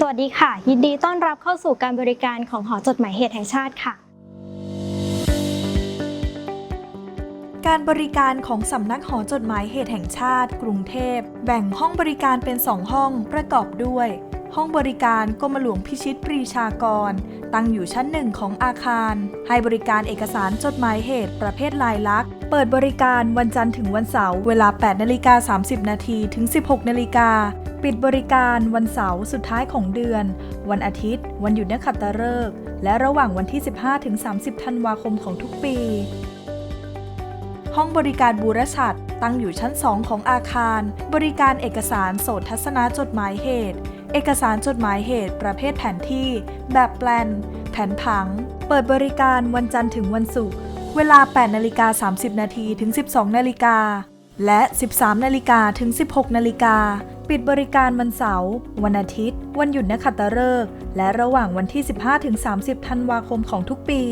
สวัสดีค่ะ ยินดีต้อนรับเข้าสู่การบริการของหอจดหมายเหตุแห่งชาติค่ะ การบริการของสำนักหอจดหมายเหตุแห่งชาติ กรุงเทพ แบ่งห้องบริการเป็น2ห้องประกอบด้วย ห้องบริการกรมหลวงพิชิตปรีชากร ตั้งอยู่ชั้นหนึ่งของอาคาร ให้บริการเอกสารจดหมายเหตุประเภทลายลักษณ์ เปิดบริการวันจันทร์ถึงวันเสาร์เวลา 8นาฬิกา30 นาทีถึง 16นาฬิกา ปิดบริการวันเสาร์สุดท้ายของเดือน วันอาทิตย์ วันหยุดนักขัตฤกษ์และระหว่างวันที่ 15ถึง30 ธันวาคมของทุกปี ห้องบริการบูรชัดตั้งอยู่ชั้น 2 ของอาคาร บริการเอกสารโสตทัศนาจดหมายเหตุ เอกสารจดหมายเหตุ ประเภทแผนที่ แบบแปลน แผนผัง เปิดบริการวันจันทร์ถึงวันศุกร์ เวลา 8นาฬิกา30 นาทีถึง 12 นาฬิกา และ 13 นาฬิกาถึง 16 นาฬิกา ปิดบริการวันเสาร์ วันอาทิตย์ วันหยุดนักขัตฤกษ์ และระหว่างวันที่ 15ถึง30 ธันวาคมของทุกปี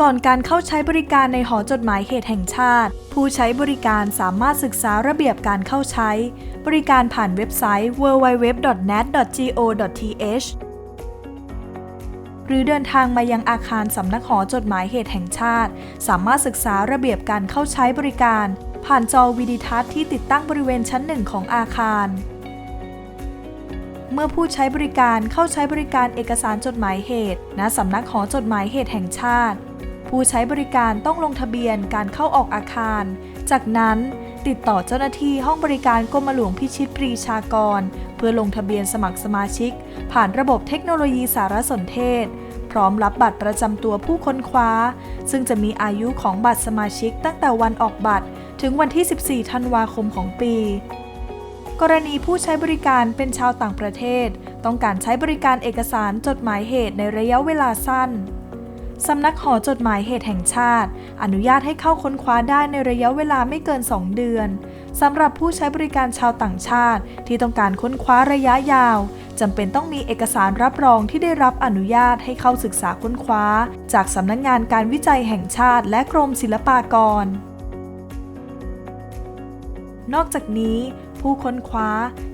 ก่อนการเข้าใช้บริการในหอจดหมายเหตุแห่งชาติ ผู้ใช้บริการสามารถศึกษาระเบียบการเข้าใช้ บริการผ่านเว็บไซต์ www.nat.go.th หรือเดินทางมายังอาคารสำนักหอจดหมายเหตุแห่งชาติ สามารถศึกษาระเบียบการเข้าใช้บริการ ผ่านจอวิดีทัศน์ที่ติดตั้งบริเวณชั้นหนึ่งของอาคาร เมื่อผู้ใช้บริการเข้าใช้บริการเอกสารจดหมายเหตุ ณสำนักหอจดหมายเหตุแห่งชาติ ผู้ใช้บริการต้องลงทะเบียนการเข้าออกอาคาร จากนั้นติดต่อเจ้าหน้าที่ห้องบริการกรมหลวงพิชิตปรีชากร เพื่อลงทะเบียนสมัครสมาชิก ผ่านระบบเทคโนโลยีสารสนเทศ พร้อมรับบัตรประจำตัวผู้ค้นคว้า ซึ่งจะมีอายุของบัตรสมาชิกตั้งแต่วันออกบัตร ถึงวันที่ 14 ธันวาคมของปี กรณีผู้ใช้บริการเป็นชาวต่างประเทศ ต้องการใช้บริการเอกสารจดหมายเหตุในระยะเวลาสั้นสำนักหอจดหมายเหตุแห่งชาติ อนุญาตให้เข้าค้นคว้าได้ในระยะเวลาไม่เกิน 2 เดือนสำหรับผู้ใช้บริการชาวต่างชาติ ที่ต้องการค้นคว้าระยะยาวจำเป็นต้องมีเอกสารรับรองที่ได้รับอนุญาตให้เข้าศึกษาค้นคว้า จากสำนักงานการวิจัยแห่งชาติและกรมศิลปากร นอกจากนี้ผู้ค้นคว้า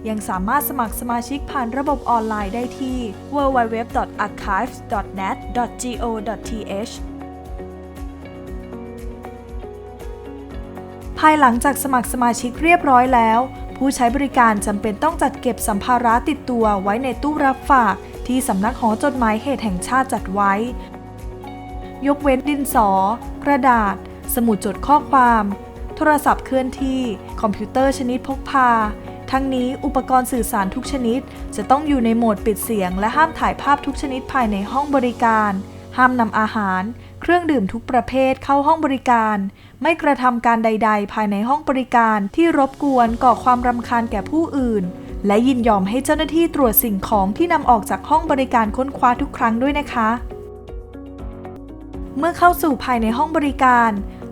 ยังสามารถสมัครสมาชิกผ่านระบบออนไลน์ได้ที่ www.archives.nat.go.th ภายหลังจากสมัครสมาชิกเรียบร้อยแล้ว ผู้ใช้บริการจำเป็นต้องจัดเก็บสัมภาระติดตัวไว้ในตู้รับฝาก ที่สำนักหอจดหมายเหตุแห่งชาติจัดไว้ ยกเว้นดินสอ กระดาษ สมุดจดข้อความ โทรศัพท์เคลื่อนที่ คอมพิวเตอร์ชนิดพกพา ทั้งนี้อุปกรณ์สื่อสารทุกชนิด จะต้องอยู่ในโหมดปิดเสียง และห้ามถ่ายภาพทุกชนิดภายในห้องบริการ ห้ามนำอาหาร เครื่องดื่มทุกประเภทเข้าห้องบริการ ไม่กระทำการใด ๆ ภายในห้องบริการที่รบกวนก่อความรำคาญแก่ผู้อื่น และยินยอมให้เจ้าหน้าที่ตรวจสิ่งของที่นำออกจากห้องบริการค้นคว้าทุกครั้งด้วยนะคะเมื่อเข้าสู่ภายในห้องบริการ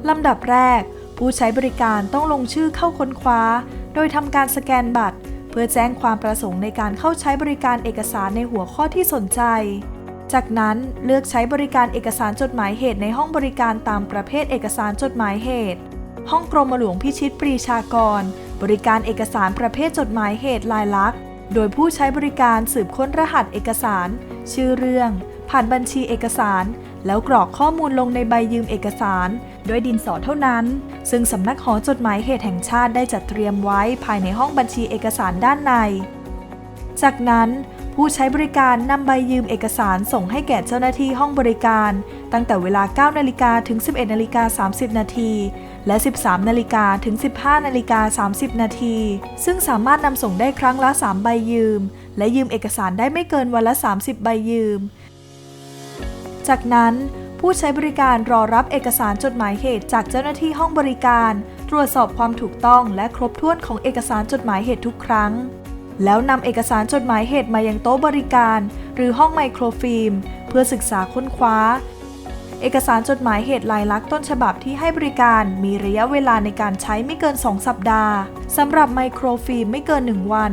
ลำดับแรก ผู้ใช้บริการต้องลงชื่อเข้าค้นคว้า โดยทำการสแกนบัตร เพื่อแจ้งความประสงค์ในการเข้าใช้บริการเอกสารในหัวข้อที่สนใจ จากนั้นเลือกใช้บริการเอกสารจดหมายเหตุในห้องบริการตามประเภทเอกสารจดหมายเหตุ ห้องกรมหลวงพิชิตปรีชากร บริการเอกสารประเภทจดหมายเหตุลายลักษณ์โดยผู้ใช้บริการสืบค้นรหัสเอกสาร ชื่อเรื่อง ผ่านบัญชีเอกสาร แล้วกรอกข้อมูลลงในใบยืมเอกสาร ด้วยดินสอเท่านั้น ซึ่งสำนักหอจดหมายเหตุแห่งชาติได้จัดเตรียมไว้ภายในห้องบัญชีเอกสารด้านใน จากนั้นผู้ใช้บริการนำใบยืมเอกสารส่งให้แก่เจ้าหน้าที่ห้องบริการ ตั้งแต่เวลา 9 นาฬิกาถึง 11 นาฬิกา 30 นาที และ 13 นาฬิกาถึง 15 นาฬิกา 30 นาที ซึ่งสามารถนำส่งได้ครั้งละ 3 ใบยืม และยืมเอกสารได้ไม่เกินวันละ 30 ใบยืม จากนั้น ผู้ใช้บริการรอรับเอกสารจดหมายเหตุจากเจ้าหน้าที่ห้องบริการ ตรวจสอบความถูกต้องและครบถ้วนของเอกสารจดหมายเหตุทุกครั้ง แล้วนำเอกสารจดหมายเหตุมายังโต๊ะบริการ หรือห้องไมโครฟิล์ม เพื่อศึกษาค้นคว้า เอกสารจดหมายเหตุลายลักษณ์ต้นฉบับที่ให้บริการมีระยะเวลาในการใช้ไม่เกิน 2 สัปดาห์สำหรับไมโครฟิล์มไม่เกิน 1 วัน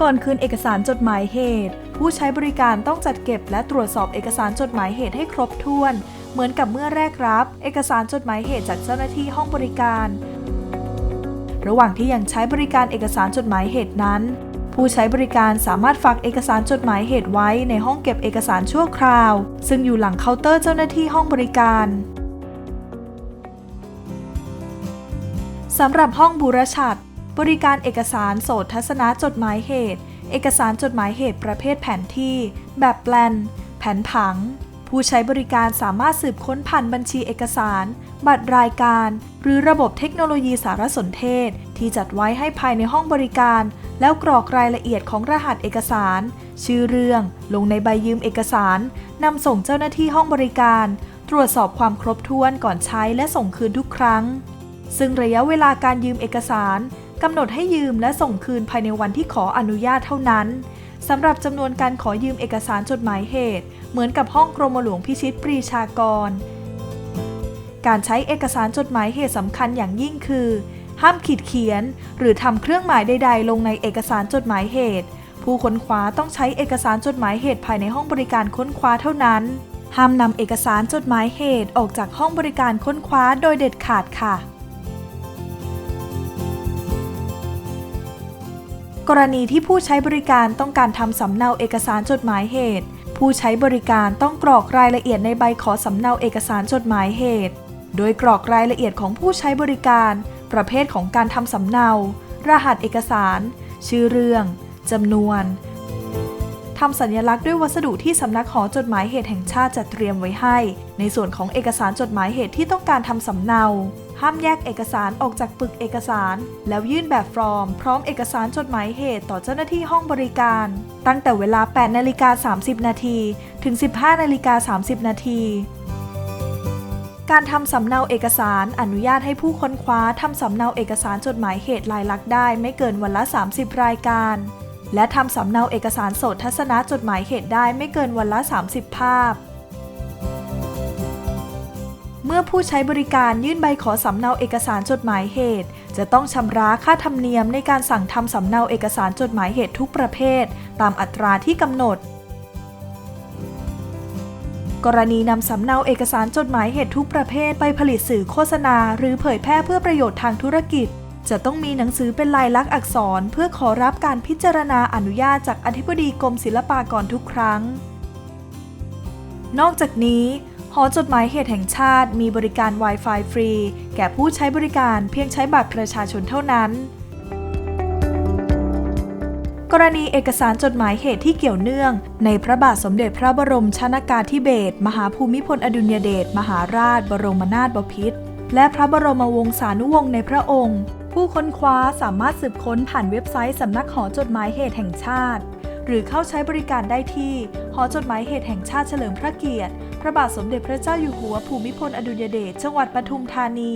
ก่อนคืนเอกสารจดหมายเหตุ ผู้ใช้บริการต้องจัดเก็บและตรวจสอบเอกสารจดหมายเหตุให้ครบถ้วน เหมือนกับเมื่อแรกรับ เอกสารจดหมายเหตุจากเจ้าหน้าที่ห้องบริการ ระหว่างที่ยังใช้บริการเอกสารจดหมายเหตุนั้น ผู้ใช้บริการสามารถฝากเอกสารจดหมายเหตุไว้ในห้องเก็บเอกสารชั่วคราว ซึ่งอยู่หลังเคาน์เตอร์เจ้าหน้าที่ห้องบริการสำหรับห้องบูรชัดบริการเอกสารโสตทัศนะจดหมายเหตุ เอกสารจดหมายเหตุประเภทแผนที่ แบบแปลน แผนผัง ผู้ใช้บริการสามารถสืบค้นผ่านบัญชีเอกสาร บัตรรายการ หรือระบบเทคโนโลยีสารสนเทศ ที่จัดไว้ให้ภายในห้องบริการ แล้วกรอกรายละเอียดของรหัสเอกสาร ชื่อเรื่อง ลงในใบยืมเอกสารนำส่งเจ้าหน้าที่ห้องบริการ ตรวจสอบความครบถ้วนก่อนใช้และส่งคืนทุกครั้ง ซึ่งระยะเวลาการยืมเอกสาร กำหนดให้ยืมและส่งคืนภายในวันที่ขออนุญาตเท่านั้นสำหรับจำนวนการขอยืมเอกสารจดหมายเหตุ เหมือนกับห้องกรมหลวงพิชิตปรีชากร การใช้เอกสารจดหมายเหตุสำคัญอย่างยิ่งคือ ห้ามขีดเขียน หรือทำเครื่องหมายใด ๆ ลงในเอกสารจดหมายเหตุ ผู้ค้นคว้าต้องใช้เอกสารจดหมายเหตุภายในห้องบริการค้นคว้าเท่านั้น ห้ามนำเอกสารจดหมายเหตุออกจากห้องบริการค้นคว้าโดยเด็ดขาดค่ะ กรณีที่ผู้ใช้บริการต้องการทำสำเนาเอกสารจดหมายเหตุ ผู้ใช้บริการต้องกรอกรายละเอียดในใบขอสำเนาเอกสารจดหมายเหตุ โดยกรอกรายละเอียดของผู้ใช้บริการ ประเภทของการทำสำเนา รหัสเอกสาร ชื่อเรื่องจำนวนทำสัญลักษณ์ด้วยวัสดุที่สำนักหอจดหมายเหตุแห่งชาติจัดเตรียมไว้ให้ ในส่วนของเอกสารจดหมายเหตุที่ต้องการทำสำเนา ห้ามแยกเอกสารออกจากปึกเอกสาร แล้วยื่นแบบฟอร์ม พร้อมเอกสารจดหมายเหตุต่อเจ้าหน้าที่ห้องบริการ ตั้งแต่เวลา 8 นาฬิกา 30 นาทีถึง 15 นาฬิกา 30 นาทีการทำสำเนาเอกสารอนุญาตให้ผู้ค้นคว้าทำสำเนาเอกสารจดหมายเหตุลายลักษณ์ได้ไม่เกินวันละ 30 รายการ และทำสำเนาเอกสารโสตทัศนะจดหมายเหตุได้ไม่เกินวันละ 30 ภาพ เมื่อผู้ใช้บริการยื่นใบขอสำเนาเอกสารจดหมายเหตุ จะต้องชำระค่าธรรมเนียมในการสั่งทำสำเนาเอกสารจดหมายเหตุทุกประเภท ตามอัตราที่กำหนด กรณีนำสำเนาเอกสารจดหมายเหตุทุกประเภทไปผลิตสื่อโฆษณา หรือเผยแพร่เพื่อประโยชน์ทางธุรกิจ จะต้องมีหนังสือเป็นลายลักษณ์อักษร เพื่อขอรับการพิจารณาอนุญาตจากอธิบดีกรมศิลปากรทุกครั้ง นอกจากนี้ หอจดหมายเหตุแห่งชาติมีบริการ Wi-Fi ฟรี แก่ผู้ใช้บริการเพียงใช้บัตรประชาชนเท่านั้น กรณีเอกสารจดหมายเหตุที่เกี่ยวเนื่อง ในพระบาทสมเด็จพระบรมชนากาธิเบศรมหาภูมิพลอดุลยเดชมหาราช บรมนาถบพิตรและพระบรมวงศานุวงศ์ในพระองค์ ผู้ค้นคว้าสามารถสืบค้นผ่านเว็บไซต์สำนักหอจดหมายเหตุแห่งชาติ หรือเข้าใช้บริการได้ที่หอจดหมายเหตุแห่งชาติเฉลิมพระเกียรติ พระบาทสมเด็จพระเจ้าอยู่หัวภูมิพลอดุลยเดชจังหวัดปทุมธานี